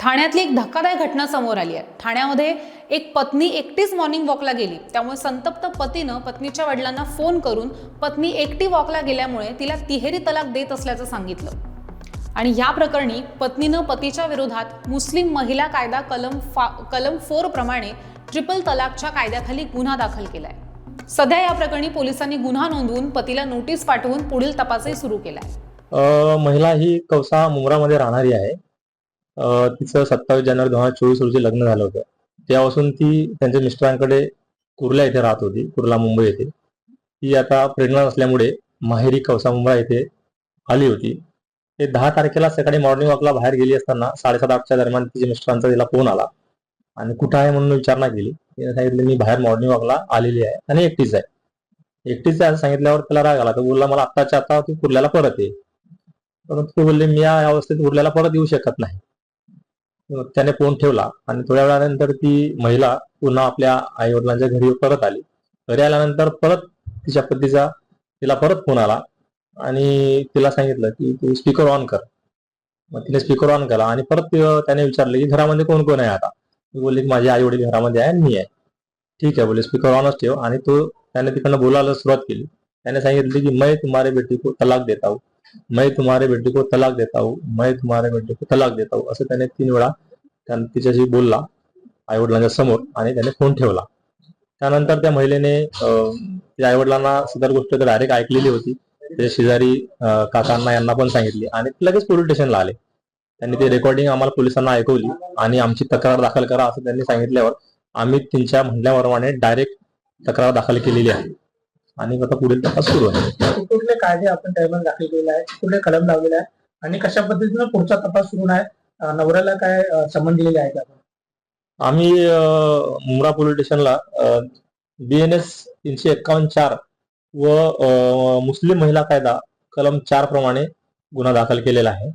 ठाण्यातली एक धक्कादायक घटना समोर आली आहे. ठाण्यामध्ये एक पत्नी एकटीच मॉर्निंग वॉकला गेली. त्यामुळे संतप्त पतीनं पत्नीच्या वडिलांना फोन करून पत्नी एकटी वॉकला गेल्यामुळे तिला तिहेरी तलाक देत असल्याचं सांगितलं. आणि या प्रकरणी पत्नीनं पतीच्या विरोधात मुस्लिम महिला कायदा कलम फा कलम फोर प्रमाणे ट्रिपल तलाकच्या कायद्याखाली गुन्हा दाखल केलाय. सध्या या प्रकरणी पोलिसांनी गुन्हा नोंदवून पतीला नोटीस पाठवून पुढील तपासही सुरू केलाय. महिला ही कवसा मुंब्रामध्ये राहणारी आहे. तिचं सत्तावीस जानेवारी दोन हजार चोवीस रोजी लग्न झालं होतं. तेव्हापासून ती त्यांच्या मिस्टरांकडे कुर्ला येथे राहत होती कुर्ला मुंबई येथे. ती आता प्रेग्नंट असल्यामुळे माहेरी कवसा मुंब्रा येथे आली होती. ते दहा तारखेला सकाळी मॉर्निंग वॉकला बाहेर गेली असताना साडेसात आठच्या दरम्यान तिच्या मिस्टरांचा तिला फोन आला. आणि कुठं आहे म्हणून विचारणा केली. तिने सांगितलं मी बाहेर मॉर्निंग वॉकला आलेली आहे. आणि एकटीच आहे. एकटीच आहे असं सांगितल्यावर त्याला राग आला. तर बोलला मला आत्ताच्या आता तू कुर्ल्याला परत ये. परंतु ते बोलले मी या अवस्थेत उरल्याला परत येऊ शकत नाही. त्याने फोन ठेवला आणि थोड्या वेळानंतर ती महिला पुन्हा आपल्या आई वडिलांच्या घरी परत आली. घरी आल्यानंतर परत तिच्या पतीचा तिला परत फोन आला आणि तिला सांगितलं की तू स्पीकर ऑन कर. मग तिने स्पीकर ऑन केला आणि परत त्याने विचारलं की घरामध्ये कोण कोण आहे आता? मी बोलले की माझे आई वडील घरामध्ये आहे आणि मी आहे. ठीक आहे बोले स्पीकर ऑनच ठेव आणि तो त्याने तिकडनं बोलायला सुरुवात केली. त्याने सांगितले की मैं तुम्हारे बेटी को तलाक देता हूँ. मैं तुम्हारे बेटी को तलाक देता हूँ मैं तुम्हारे बेटी को तलाक देता हूँ असं त्याने तीन वेळा तिच्याशी बोलला आई वडिलांच्या समोर आणि त्याने फोन ठेवला. त्यानंतर त्या महिलेने आई वडिलांना सदर गोष्ट डायरेक्ट ऐकलेली होती. त्याच्या शेजारी काकांना यांना पण सांगितली आणि लगेच पोलीस स्टेशनला आले. त्यांनी ते रेकॉर्डिंग आम्हाला पोलिसांना ऐकवली आणि आमची तक्रार दाखल करा असं त्यांनी सांगितल्यावर आम्ही त्यांच्या म्हणण्याप्रमाणे डायरेक्ट तक्रार दाखल केलेली आहे. आणि आता पुढील तपास सुरू आहे. कुठले कायदे आपण त्यामध्ये दाखल केलेले आहेत कुठले कलम लावलेले आहे आणि कशा पद्धतीनं पुढचा तपास सुरू आहे नवऱ्याला काय समन दिलेले आहेत आपण आम्ही मुंब्रा पोलीस स्टेशनला बी एन एस तीनशे एक्कावन्न चार व मुस्लिम महिला कायदा कलम चार प्रमाणे गुन्हा दाखल केलेला आहे.